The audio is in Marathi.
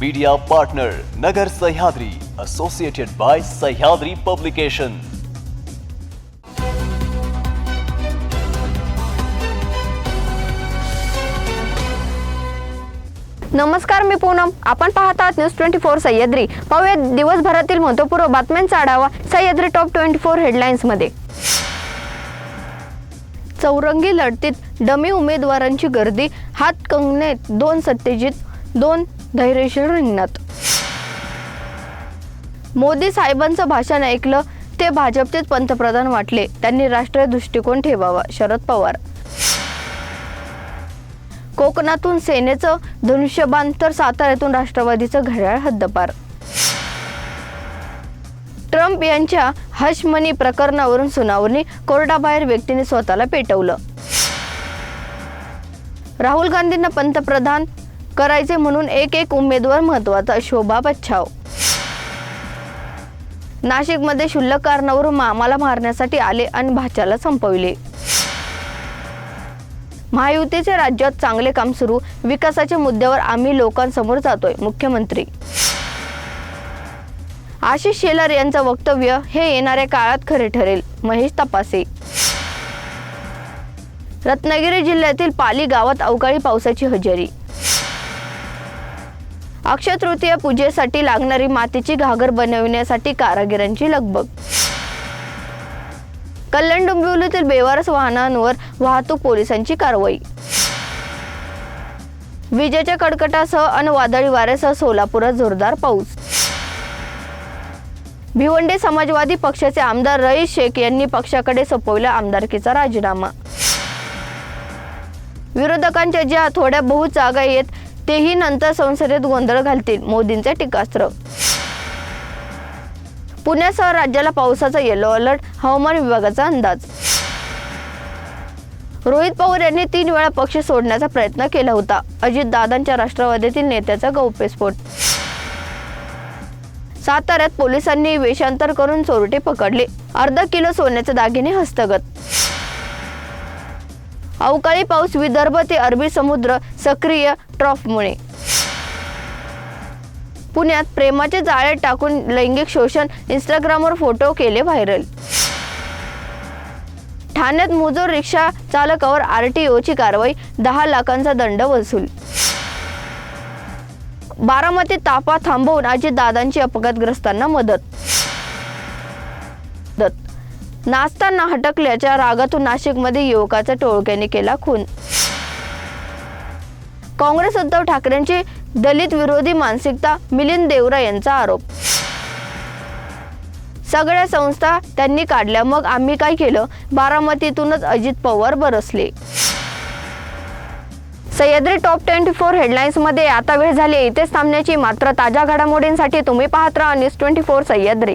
Media partner Nagar Sahyadri associated by Sahyadri publication नमस्कार मी पूनम. आपण पाहत आहात न्यूज ट्वेंटी फोर सह्याद्री. पाहूया दिवसभरातील महत्त्वपूर्ण बातम्यांचा आढावा सह्याद्री टॉप ट्वेंटी फोर हेडलाईन्समध्ये चौरंगी लढतीत डमी उमेदवारांची गर्दी हात कंगनेत दोन सत्यजित दोन धैर्यशील रिंगणात. मोदी साहेबांचं भाषण ऐकलं ते भाजपचेच पंतप्रधान वाटले. त्यांनी राष्ट्रीय दृष्टिकोन ठेवावा शरद पवार. कोकणातून सेनेचं धनुष्यबाण तर साताऱ्यातून राष्ट्रवादीचं घड्याळ हद्दपार. ट्रम्प यांच्या हशमनी प्रकरणावरून सुनावणी कोर्टाबाहेर व्यक्तीने स्वतःला पेटवलं. राहुल गांधींना पंतप्रधान करायचे म्हणून एक एक उमेदवार महत्त्वाचा शोभा बच्छाव नाशिकमध्ये क्षुल्लक कारणावरून मामाला मारण्यासाठी आले आणि भाच्याला संपविले. महायुतीचे राज्यात चांगले काम सुरू. विकासाच्या मुद्द्यावर आम्ही लोकांसमोर जातोय मुख्यमंत्री. आशिष शेलार यांचं वक्तव्य हे येणाऱ्या काळात खरे ठरेल महेश तपासे. रत्नागिरी जिल्ह्यातील पाली गावात अवकाळी पावसाची हजेरी. अक्षय तृतीय पूजेसाठी लागणारी मातीची घागर बनविण्यासाठी कारागिरांची लगबग. कल्याण डोंबिवलीतील बेवारस वाहनांवर वाहतूक पोलिसांची कारवाई. विजेच्या कडकटासह आणि वादळी वाऱ्यासह सोलापुरात जोरदार पाऊस. भिवंडी समाजवादी पक्षाचे आमदार रईस शेख यांनी पक्षाकडे सोपवला आमदारकीचा राजीनामा. विरोधकांच्या ज्या थोड्या बहुत जागा येत तेही नंतर संसदेत गोंधळ घालतील मोदींचे टीकास्त्र. पुण्यासह राज्याला पावसाचा येलो अलर्ट हवामान विभागाचा अंदाज. रोहित पवार यांनी तीन वेळा पक्ष सोडण्याचा प्रयत्न केला होता. अजितदादांच्या राष्ट्रवादीतील नेत्याचा गौप्यस्फोट साताऱ्यात पोलिसांनी वेषांतर करून चोरटे पकडले. अर्धा किलो सोन्याचे दागिने हस्तगत. अवकाळी पाऊस विदर्भ ते अरबी समुद्र सक्रिय ट्रॉफमुळे. पुण्यात प्रेमाचे जाळे टाकून लैंगिक शोषण इंस्टाग्रामवर फोटो केले व्हायरल. ठाण्यात मुजोर रिक्षा चालकावर आर टी ओची कारवाई दहा लाखांचा दंड वसूल. बारामती तापा थांबवून अजितदादांची अपघातग्रस्तांना मदत. नाचताना हटकल्याच्या रागातून नाशिकमध्ये युवकाचा टोळक्याने केला खून. काँग्रेस उद्धव ठाकरेंची दलित विरोधी मानसिकता मिलिंद देवरा यांचा आरोप. सगळ्या संस्था त्यांनी काढल्या मग आम्ही काय केलं? बारामतीतूनच अजित पवार बरसले. सह्याद्री टॉप ट्वेंटी फोर हेडलाईन्समध्ये आता वेळ झाली इथेच थांबण्याची मात्र ताज्या घडामोडींसाठी तुम्ही पाहत राहा news twenty four Sahyadri.